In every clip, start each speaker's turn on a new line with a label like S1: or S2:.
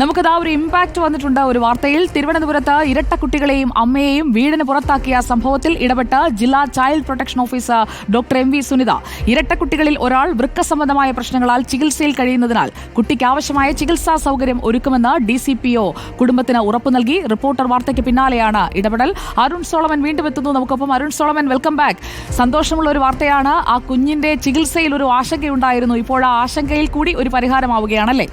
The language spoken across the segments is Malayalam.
S1: നമുക്കതാ ഒരു ഇമ്പാക്ട് വന്നിട്ടുണ്ട് ഒരു വാർത്തയിൽ. തിരുവനന്തപുരത്ത് ഇരട്ട കുട്ടികളെയും അമ്മയെയും വീടിന് പുറത്താക്കിയ സംഭവത്തിൽ ഇടപെട്ട ജില്ലാ child protection officer doctor M V Sunitha. ഇരട്ട കുട്ടികളിൽ ഒരാൾ വൃക്ക സംബന്ധമായ പ്രശ്നങ്ങളാൽ ചികിത്സയിൽ കഴിയുന്നതിനാൽ കുട്ടിക്ക് ആവശ്യമായ ചികിത്സാ സൗകര്യം ഒരുക്കുമെന്ന് ഡി സി പി ഒ കുടുംബത്തിന് ഉറപ്പു നൽകി. റിപ്പോർട്ടർ വാർത്തയ്ക്ക് പിന്നാലെയാണ് ഇടപെടൽ. അരുൺ സോളമൻ വീണ്ടും എത്തുന്നു. നമുക്കൊപ്പം അരുൺ സോളമൻ വെൽക്കം ബാക്ക് സന്തോഷമുള്ള ഒരു വാർത്തയാണ്. ആ കുഞ്ഞിന്റെ ചികിത്സയിൽ ഒരു ആശങ്കയുണ്ടായിരുന്നു. ഇപ്പോൾ ആ ആശങ്കയിൽ കൂടി ഒരു പരിഹാരമാവുകയാണല്ലേ?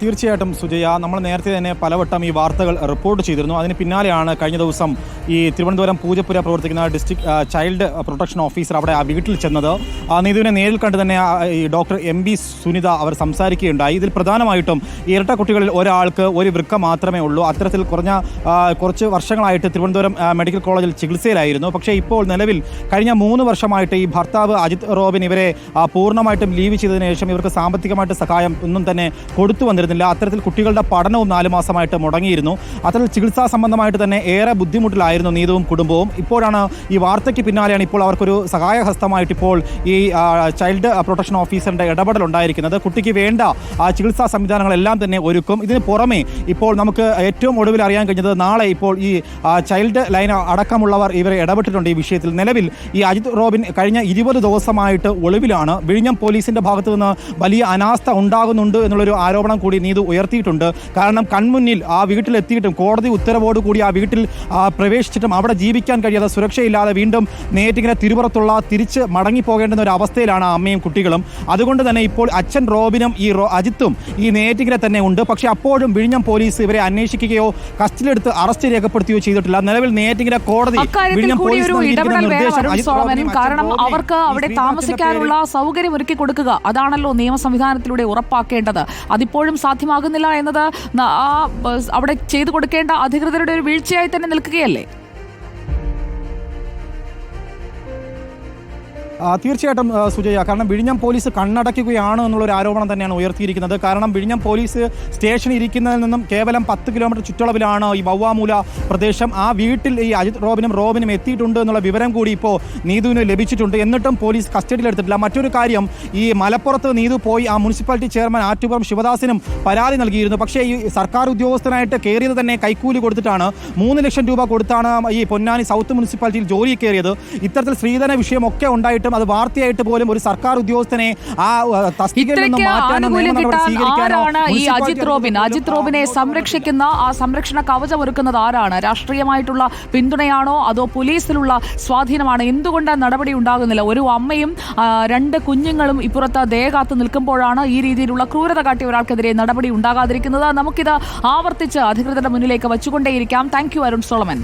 S2: തീർച്ചയായിട്ടും സുജയ നമ്മൾ നേരത്തെ തന്നെ പലവട്ടം ഈ വാർത്തകൾ റിപ്പോർട്ട് ചെയ്തിരുന്നു. അതിന് പിന്നാലെയാണ് കഴിഞ്ഞ ദിവസം ഈ തിരുവനന്തപുരം പൂജപ്പുര പ്രവർത്തിക്കുന്ന ഡിസ്ട്രിക്ട് ചൈൽഡ് പ്രൊട്ടക്ഷൻ ഓഫീസർ അവിടെ ആ വീട്ടിൽ ചെന്നത്. നീതുവിനെ നേരിൽ കണ്ട് തന്നെ ഈ ഡോക്ടർ എം ബി സുനിത അവർ സംസാരിക്കുകയുണ്ടായി. ഇതിൽ പ്രധാനമായിട്ടും ഇരട്ട കുട്ടികളിൽ ഒരാൾക്ക് ഒരു വൃക്ക മാത്രമേ ഉള്ളൂ. അത്തരത്തിൽ കുറഞ്ഞ കുറച്ച് വർഷങ്ങളായിട്ട് തിരുവനന്തപുരം മെഡിക്കൽ കോളേജിൽ ചികിത്സയിലായിരുന്നു. പക്ഷേ ഇപ്പോൾ നിലവിൽ കഴിഞ്ഞ മൂന്ന് വർഷമായിട്ട് ഈ ഭർത്താവ് അജിത് റോബിൻ ഇവരെ പൂർണമായിട്ടും ലീവ് ചെയ്തതിനു ശേഷം ഇവർക്ക് സാമ്പത്തികമായിട്ട് സഹായം ഒന്നും തന്നെ കൊടുത്തു വന്നിരുന്നില്ല. അത്തരത്തിൽ കുട്ടികളുടെ പഠനവും നാല് മാസമായിട്ട് മുടങ്ങിയിരുന്നു. അത്തരത്തിൽ ചികിത്സാ സംബന്ധമായിട്ട് തന്നെ ഏറെ ബുദ്ധിമുട്ടിലായിരുന്നു നീതുവും കുടുംബവും. ഇപ്പോഴാണ് ഈ വാർത്തയ്ക്ക് പിന്നാലെയാണ് ഇപ്പോൾ അവർക്കൊരു സഹായഹസ്തമായിട്ട് ഇപ്പോൾ ഈ ചൈൽഡ് പ്രൊട്ടക്ഷൻ ഓഫീസറിന്റെ ഇടപെടൽ ഉണ്ടായിരിക്കുന്നത്. കുട്ടിക്ക് വേണ്ട ആ ചികിത്സാ സംവിധാനങ്ങളെല്ലാം തന്നെ ഒരുക്കും. ഇതിന് പുറമേ ഇപ്പോൾ നമുക്ക് ഏറ്റവും ഒടുവിൽ അറിയാൻ കഴിഞ്ഞത് നാളെ ഇപ്പോൾ ഈ ചൈൽഡ് ലൈൻ അടക്കമുള്ളവർ ഇവരെ ഇടപെട്ടിട്ടുണ്ട് ഈ വിഷയത്തിൽ. നിലവിൽ ഈ അജിത് റോബിൻ കഴിഞ്ഞ ഇരുപത് ദിവസമായിട്ട് ഒളിവിലാണ്. വിഴിഞ്ഞം പോലീസിന്റെ ഭാഗത്തു നിന്ന് വലിയ അനാസ്ഥ ഉണ്ടാകുന്നുണ്ട് എന്നുള്ളൊരു ആരോപണം കൂടി നീതു ഉയർത്തിയിട്ടുണ്ട്. കാരണം കൺമുന്നിൽ ആ വീട്ടിലെത്തിയിട്ടും കോടതി ഉത്തരവോട് കൂടി ആ വീട്ടിൽ പ്രവേശിച്ചിട്ടും അവിടെ ജീവിക്കാൻ കഴിയാതെ സുരക്ഷയില്ലാതെ വീണ്ടും നേറ്റിങ്ങനെ തിരുപുറത്തുള്ള തിരിച്ച് മടങ്ങിപ്പോകേണ്ടുന്ന ഒരു അവസ്ഥയിലാണ് അമ്മയും കുട്ടികളും. അതുകൊണ്ട് തന്നെ ഇപ്പോൾ അച്ഛൻ റോബിനും ഈ അജിത്തും ഈ നേറ്റിങ്ങനെ തന്നെ ഉണ്ട്. പക്ഷേ അപ്പോഴും വിഴിഞ്ഞം പോലീസ് ഇവരെ അന്വേഷിക്കുകയോ കസ്റ്റഡിയിലെടുത്ത് അറസ്റ്റ് രേഖപ്പെടുത്തുകയോ ചെയ്തിട്ടില്ല. നിലവിൽ നേറ്റിങ്ങനെ കോടതി വിഴിഞ്ഞം പോലീസ്
S1: കാരണം അവർക്ക് അവിടെ താമസിക്കാനുള്ള സൗകര്യം ഒരുക്കി കൊടുക്കുക. അതാണല്ലോ നിയമ സംവിധാനത്തിലൂടെ ഉറപ്പാക്കേണ്ടത് അതിപ്പോഴും സാധ്യമാകുന്നില്ല എന്നത് ആ അവിടെ ചെയ്തു കൊടുക്കേണ്ട അധികൃതരുടെ ഒരു വീഴ്ചയായി തന്നെ നിൽക്കുകയല്ലേ?
S2: തീർച്ചയായിട്ടും സുജയ. കാരണം വിഴിഞ്ഞം പോലീസ് കണ്ണടയ്ക്കുകയാണ് എന്നുള്ളൊരു ആരോപണം തന്നെയാണ് ഉയർത്തിയിരിക്കുന്നത്. കാരണം വിഴിഞ്ഞം പോലീസ് സ്റ്റേഷൻ ഇരിക്കുന്നതിൽ നിന്നും കേവലം പത്ത് കിലോമീറ്റർ ചുറ്റളവിലാണ് ഈ വവ്വാമൂല പ്രദേശം. ആ വീട്ടിൽ ഈ അജിത് റോബിനും റോബിനും എത്തിയിട്ടുണ്ട് എന്നുള്ള വിവരം കൂടി ഇപ്പോൾ നീതുവിന് ലഭിച്ചിട്ടുണ്ട്. എന്നിട്ടും പോലീസ് കസ്റ്റഡിയിൽ കസ്റ്റഡിയിലെടുത്തിട്ടില്ല മറ്റൊരു കാര്യം ഈ മലപ്പുറത്ത് നീതു പോയി ആ മുനിസിപ്പാലിറ്റി ചെയർമാൻ ആറ്റുപുറം ശിവദാസിനും പരാതി നൽകിയിരുന്നു. പക്ഷേ ഈ സർക്കാർ ഉദ്യോഗസ്ഥനായിട്ട് കയറിയത് തന്നെ കൈക്കൂലി കൊടുത്തിട്ടാണ്. മൂന്ന് ലക്ഷം രൂപ കൊടുത്താണ് ഈ പൊന്നാനി സൗത്ത് മുനിസിപ്പാലിറ്റിയിൽ ജോലി കയറിയത്. ഇത്തരത്തിൽ സ്ത്രീധന വിഷയമൊക്കെ ഉണ്ടായിട്ടും അത് വാർത്തയായിട്ട് പോലും ഒരു സർക്കാർ ഉദ്യോഗസ്ഥനെ ആ തസ്തികയിൽ നിന്ന് മാറ്റാനോ
S1: ഈ അജിത് റോബിൻ? അജിത് റോബിനെ സംരക്ഷിക്കുന്ന ആ സംരക്ഷണ കവചം ഒരുക്കുന്നത് ആരാണ്? രാഷ്ട്രീയമായിട്ടുള്ള പിന്തുണയാണോ അതോ പോലീസിലുള്ള സ്വാധീനമാണ്? എന്തുകൊണ്ട് നടപടി ഉണ്ടാകുന്നില്ല? ഒരു അമ്മയും രണ്ട് കുഞ്ഞുങ്ങളും ഇപ്പുറത്ത് ദയ കാത്തു നിൽക്കുമ്പോഴാണ് ഈ രീതിയിലുള്ള ക്രൂരത കാട്ടിയ ഒരാൾക്കെതിരെ നടപടി ഉണ്ടാകാതിരിക്കുന്നത്. നമുക്കിത് ആവർത്തിച്ച് അധികൃതരുടെ മുന്നിലേക്ക് വച്ചുകൊണ്ടേയിരിക്കാം. Thank you Arun Solomon.